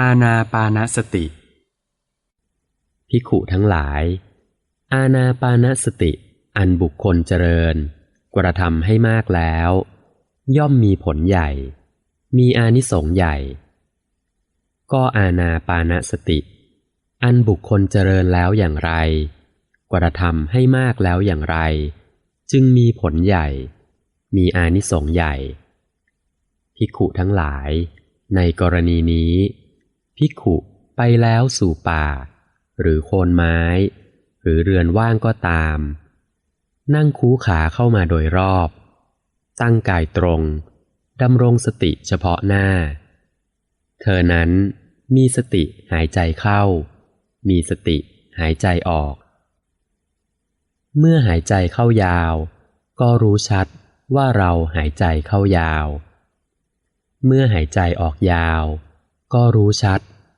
อาณาปานสติ พิขุทั้งหลาย อาณาปานสติ อันบุคคลเจริญ กระทำให้มากแล้ว ย่อมมีผลใหญ่ มีอานิสงส์ใหญ่ ก็อาณาปานสติ อันบุคคลเจริญแล้วอย่างไร กระทำให้มากแล้วอย่างไร จึงมีผลใหญ่ มีอานิสงส์ใหญ่ พิขุทั้งหลาย ในกรณีนี้ พิขุไปแล้วสู่ป่า หรือโคนไม้ หรือเรือนว่างก็ตาม นั่งคูขาเข้ามาโดยรอบ ตั้งกายตรงดำรงสติเฉพาะหน้า เธอนั้นมีสติหายใจเข้า มีสติหายใจออก เมื่อหายใจเข้ายาว ก็รู้ชัดว่าเราหายใจเข้ายาว เมื่อหายใจออกยาว ก็รู้ชัด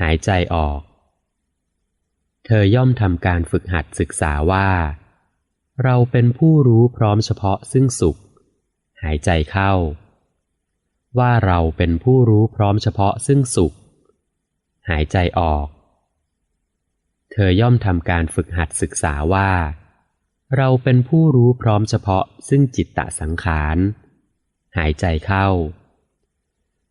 หายใจออก เธอย่อมทำการฝึกหัดศึกษาว่า เราเป็นผู้รู้พร้อมเฉพาะซึ่งสุข หายใจเข้า ว่าเราเป็นผู้รู้พร้อมเฉพาะซึ่งสุข หายใจออก เธอย่อมทำการฝึกหัดศึกษาว่า เราเป็นผู้รู้พร้อมเฉพาะซึ่งจิตตสังขาร หายใจเข้า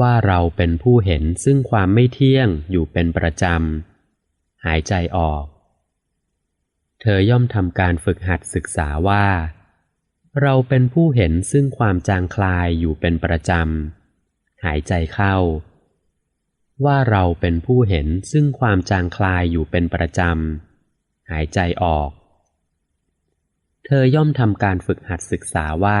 ว่าเราเป็นผู้เห็นซึ่งความไม่เที่ยงอยู่เป็นประจำ หายใจออก เธอย่อมทำการฝึกหัดศึกษาว่า เราเป็นผู้เห็นซึ่งความจางคลายอยู่เป็นประจำ หายใจเข้า ว่าเราเป็นผู้เห็นซึ่งความจางคลายอยู่เป็นประจำ หายใจออก เธอย่อมทำการฝึกหัดศึกษาว่า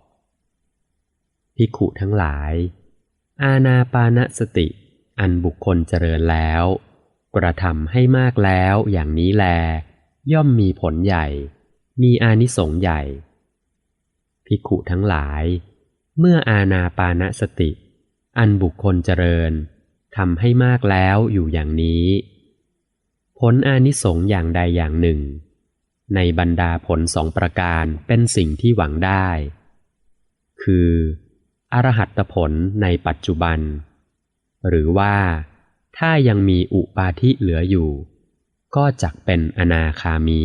ภิกขุทั้งหลาย อาณาปานสติ อันบุคคลเจริญแล้ว กระทำให้มากแล้วอย่างนี้แล ย่อมมีผลใหญ่ มีอานิสงส์ใหญ่ ภิกขุทั้งหลาย เมื่ออาณาปานสติ อันบุคคลเจริญทำให้มากแล้วอยู่อย่างนี้ ผลอานิสงส์อย่างใดอย่างหนึ่ง ในบรรดาผลสองประการเป็นสิ่งที่หวังได้ คือ อรหัตผลในปัจจุบัน หรือว่าถ้ายังมีอุปาทิเหลืออยู่ ก็จักเป็นอนาคามี